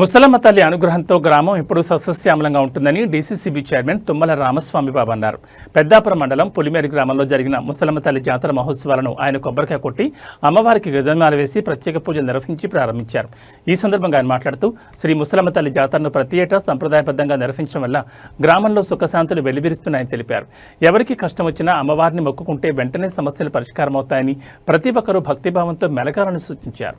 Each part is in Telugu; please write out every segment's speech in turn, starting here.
ముసలమ్మ తల్లి అనుగ్రహంతో గ్రామం ఇప్పుడు సస్యశ్యామలంగా ఉంటుందని డీసీసీబీ చైర్మన్ తుమ్మల రామస్వామి బాబు అన్నారు. పెద్దాపురం మండలం పులిమేరి గ్రామంలో జరిగిన ముసలమ్మ తల్లి జాతర మహోత్సవాలను ఆయన కొబ్బరికాయ కొట్టి అమ్మవారికి గజమాలు వేసి ప్రత్యేక పూజలు నిర్వహించి ప్రారంభించారు. ఈ సందర్భంగా ఆయన మాట్లాడుతూ శ్రీ ముసలమ్మ తల్లి జాతరను ప్రతి ఏటా సంప్రదాయబద్ధంగా నిర్వహించడం వల్ల గ్రామంలో సుఖశాంతులు వెల్లివిరుస్తున్నాయని తెలిపారు. ఎవరికి కష్టం వచ్చినా అమ్మవారిని మొక్కుకుంటే వెంటనే సమస్యలు పరిష్కారమవుతాయని ప్రతి ఒక్కరూ భక్తిభావంతో మెలగాలని సూచించారు.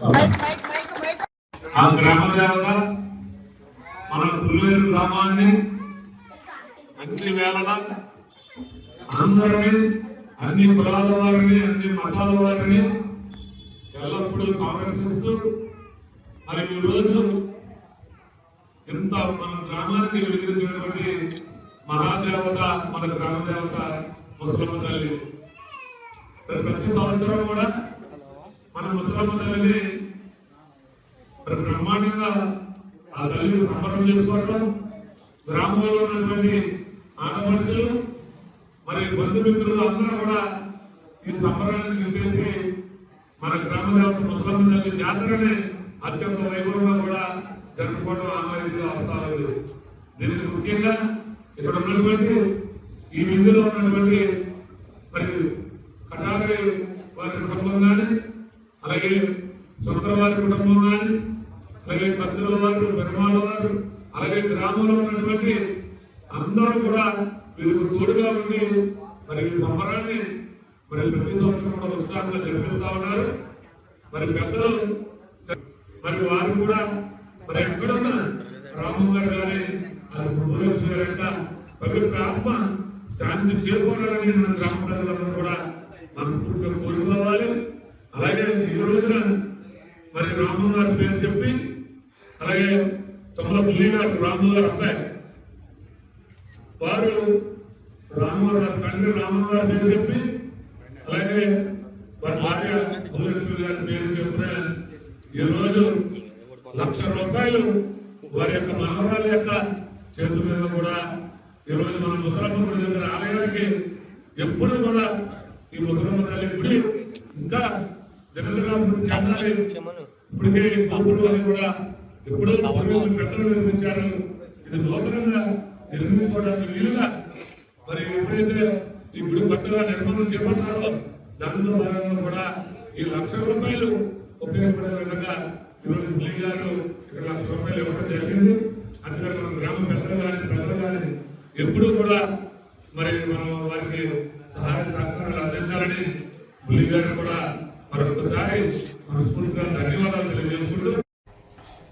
ఆ గ్రామ దేవత మన పులివేరు గ్రామాన్ని అన్ని వేళల అందరినీ అన్ని కులాల వారిని అన్ని మతాల వారిని ఎల్లప్పుడూ సంరక్షిస్తూ మరి ఈ రోజు ఎంత మన గ్రామానికి వెలిగించినటువంటి మహాదేవత మన గ్రామ దేవత ముసలమ్మ తల్లి. ప్రతి సంవత్సరం కూడా మన ముసలమ్మ తల్లిని మరి బ్రహ్మాండంగా ఆ తల్లిని సంపన్నం చేసుకోవటం గ్రామంలో ఉన్నటువంటి ఆడపడుచులు మరి బంధుమిత్రులు అందరూ కూడా ఈ సంబరాన్ని చేసి మన గ్రామ దేవత ముసలమ్మ జాతరనే జాతరని అత్యంత వైభవంగా కూడా జరుపుకోవడం ఆమె వస్తా దీనికి ముఖ్యంగా ఇక్కడ ఉన్నటువంటి ఈ విధిలో ఉన్నటువంటి మరి కటారి వారి కుటుంబం కానీ అలాగే సుందర వారి కుటుంబం కానీ అలాగే పంతులు వారు పెరుమాల వారు అలాగే గ్రామంలో ఉన్నటువంటి అందరూ కూడా వీరికి తోడుగా ఉండి మరి ఈ సంబరాన్ని మరి ప్రతి సంవత్సరం కూడా ఉత్సాహంగా జరిపిస్తూ ఉన్నారు. మరి పెద్దలు మరి వారు కూడా మరి ఎక్కడున్న రామం గారు కానీ అది భువనేశ్వరి గారు అంట పవిత్ర ఆత్మ శాంతి చేరుకోవాలని మన గ్రామ ప్రజలందరూ కూడా మనస్ఫూర్తిగా కోరుకోవాలి. అలాగే ఈ రోజున మరి రామం గారి పేరు చెప్పి అలాగే తమలో పుల్లి గారు రాము గారు అబ్బాయి వారు రామవారి తండ్రి రామవారి గారి పేరు చెప్పి అలాగే వారి భార్య భువనేశ్వరి గారి పేరు చెప్పిన ఈ రోజు లక్ష రూపాయలు వారి యొక్క మనవరాల యొక్క చేతుల మీద కూడా ఈ రోజు మన ముసలమ్మ దగ్గర ఆలయానికి ఎప్పుడు కూడా ఈ ముసలమ్మ తల్లి గుడి ఇంకా దినదిన చెందాలి. ఇప్పటికే కాపులు అని కూడా ఎప్పుడో పూర్వీకులు నిర్మించారు. ఇది నూతనంగా నిర్మించుకోవడానికి వీలుగా మరి ఎప్పుడైతే ఈ గుడి కొత్తగా నిర్మాణం చేపట్టారో దానిలో భాగంగా కూడా ఈ లక్ష రూపాయలు ఉపయోగపడే విధంగా ఈరోజు పులి గారు ఇక్కడ లక్ష రూపాయలు ఇవ్వడం జరిగింది. అంతే మన గ్రామ పెద్దలు కానీ ప్రజలు కానీ ఎప్పుడూ కూడా మరి మనం వారికి సహాయ సహకారాలు అందించాలని పులి గారు కూడా మరొకసారి మనస్ఫూర్తిగా ధన్యవాదాలు తెలియజేసుకుంటూ